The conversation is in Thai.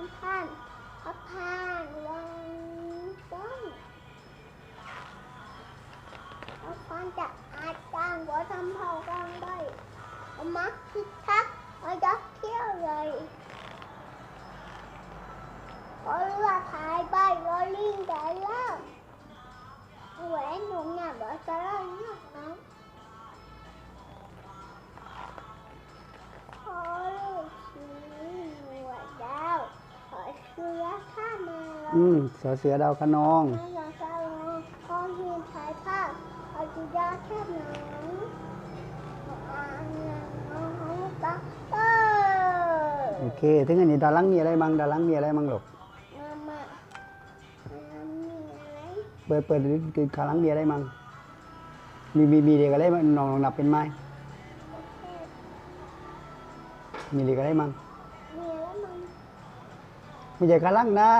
không than hấp than lên tấn con chặt ai con của thâm hầu con đây. Ông mắt thích thắt ở đất thiếu rồi. Có là thải bài, rồi liên đại lắm. Quẻ nhung nhà vợ ta lên nhá สื้อข้ามาลอืมเสือเสือดาวคะนองไม่อยากจะลองขอหินถ่ายภาพขอจุดาแค่ไหนขออ่านหนังน้องตาเออโอเค ถึงอันนี้ดาลังมีอะไรบ้างดาลังมีอะไรบ้างลูกมามามามีอะไรเปิดเปิดดูคือขาลังมีอะไรบ้างมีมีมีเด็กอะไรบ้างน้องลองนับเป็นไหมมีเด็กอะไรบ้างมีอะไรมั้ง ไม่ใช่ขาลังนะ